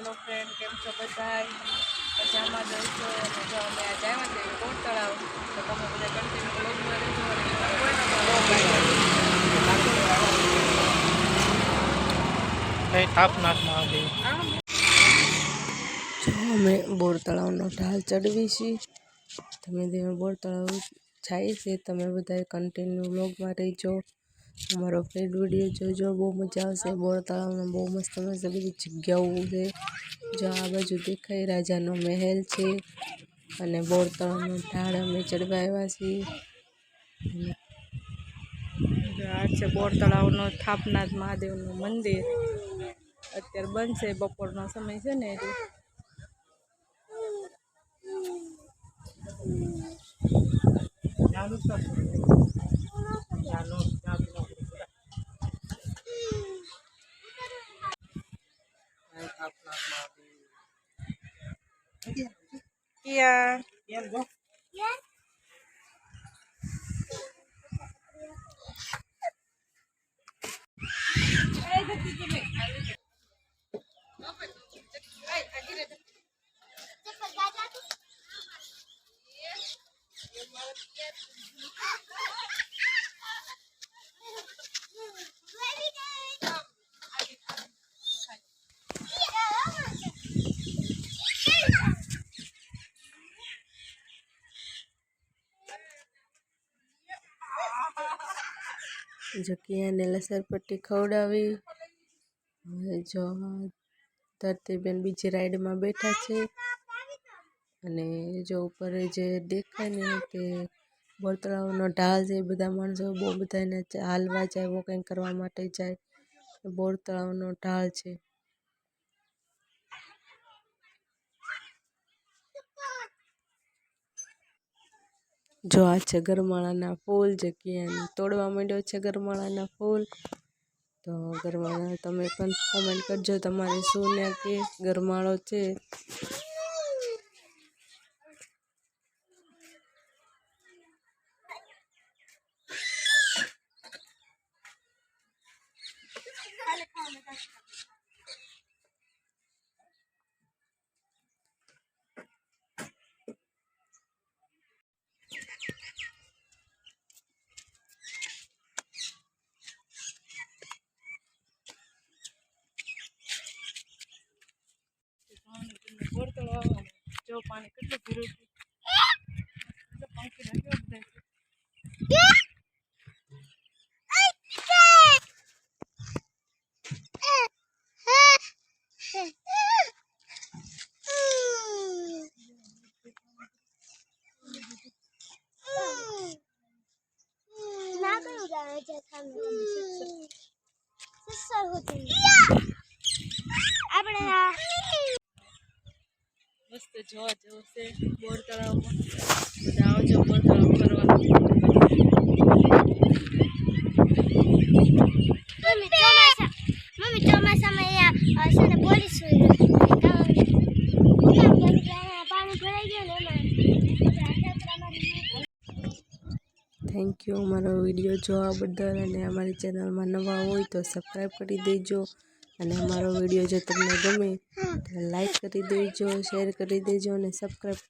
Hello friend કેમ છો બધા મજામાં જઈશો અને જો અમે આજે આવ્યા છીએ કોટ તળાવ તો તમે બધા કન્ટિન્યુ બ્લોગમાં રહેજો અને જો અમે બોર તળાવનો ઢાલ ચડવી છીએ. તમે ધીમે બોર તળાવ જાય છે તમે બધા કન્ટિન્યુ બ્લોગમાં રહીજો. અમારો ફ્રેન્ડ વીડિયો જોજો, બહુ મજા આવશે. બોર તળાવમાં બહુ મસ્ત મસ્ત બધી જગ્યાઓ છે. જો આ બાજુ દેખાય રાજાનો મહેલ છે અને બોર તળાવનો ઢાળ અમે ચડવા આવ્યા છીએ. આ છે બોર તળાવનો થાપનાથ મહાદેવનું મંદિર. અત્યારે છે બપોરનો સમય છે ને એટલે Kia. Yan, go. Yan. Ay, dito, dito. ગો જકીયાને લસરપટ્ટી ખવડાવી. જો ધરતીબેન બીજી રાઈડમાં બેઠા છે. અને જો ઉપર જે દેખાય ને તે બોરતળાવનો ઢાલ છે બધા માણસો બહુ બધા એને હાલવા જાય વોકિંગ કરવા માટે જાય. બોર તળાવનો ઢાળ છે. જો આ છે ગરમાળાના ફૂલ જગ્યાને તોડવા માંડ્યો છે ગરમાળાના ફૂલ, તો ગરમાળા તમે પણ કોમેન્ટ કરજો તમારે શું ને કે ગરમાળો છે. જો પાણી કેટલું ભર્યું છે પંખી નાખ્યો બધા ના કયું જાણે છે સામે સિસ્ટર હોતી આપણે જોવા જેવું છે. બોર તળાવમાં. બધા આવજો બોર તળાવ ફરવા. મમ્મી ચોમાસા. મમ્મી ચોમાસામાં છે ને પોલીસ હોય પાણી ભરાઈ ગયું ને થેન્ક યુ અમારો વીડિયો જોવા બદલ અને અમારી ચેનલમાં નવા હોય તો સબસ્ક્રાઈબ કરી દેજો. અને અમારો વીડિયો જો તમને ગમે તો લાઈક કરી દેજો, શેર કરી દેજો અને સબસ્ક્રાઈબ